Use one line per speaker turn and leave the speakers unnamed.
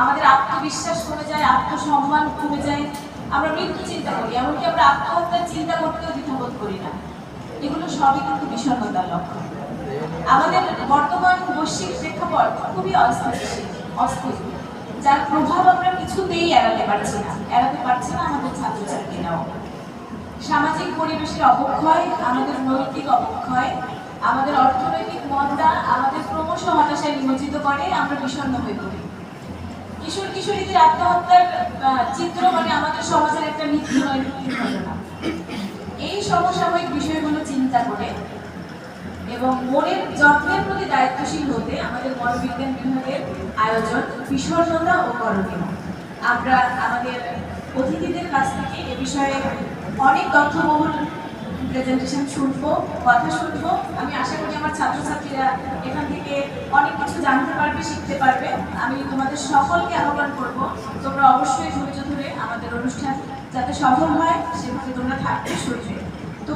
আমাদের আত্মবিশ্বাস কমে যায়, আত্মসম্মান কমে যায়। আমরা মৃত্যু চিন্তা করি, এমনকি আমরা আত্মহত্যার চিন্তা করতেও দ্বিধাবোধ করি না। এগুলো সবই কিন্তু বিষণ্ণতার লক্ষণ। আমাদের বর্তমান বৈশ্বিক প্রেক্ষাপট খুবই অস্থিতিশীল, অস্থির, যার প্রভাব আমরা কিছুতেই এড়াতে পারছি না, এড়াতে পারছি না আমাদের ছাত্রছাত্রীরাও সামাজিক পরিবেশের অবক্ষয়, আমাদের নৈতিক অবক্ষয়, আমাদের অর্থনৈতিক মন্দা আমাদের ক্রমশ হতাশায় নিমজ্জিত করে, আমরা বিষণ্ণ হয়ে পড়ি। কিশোর কিশোরীদের আত্মহত্যার চিত্র মানে আমাদের সমাজের একটা ঘটনা এই সমসাময়িক বিষয়গুলো চিন্তা করে এবং মনের যত্নের প্রতি দায়িত্বশীল হতে আমাদের মনোবিজ্ঞান বিভাগের আয়োজন বিষণ্ণতা ও করণীয়। আমরা আমাদের অতিথিদের কাছ থেকে এ বিষয়ে অনেক তথ্যবহুল প্রেজেন্টেশন শুনব, কথা শুনব। আমি আশা করি আমার ছাত্রছাত্রীরা এখান থেকে অনেক জানতে পারবে, শিখতে পারবে। আমি তোমাদের সকলকে আহ্বান করব, তোমরা অবশ্যই ধৈর্য ধরে আমাদের অনুষ্ঠান যাতে সফল হয়, সেভাবে তোমরা থাকবে শুরু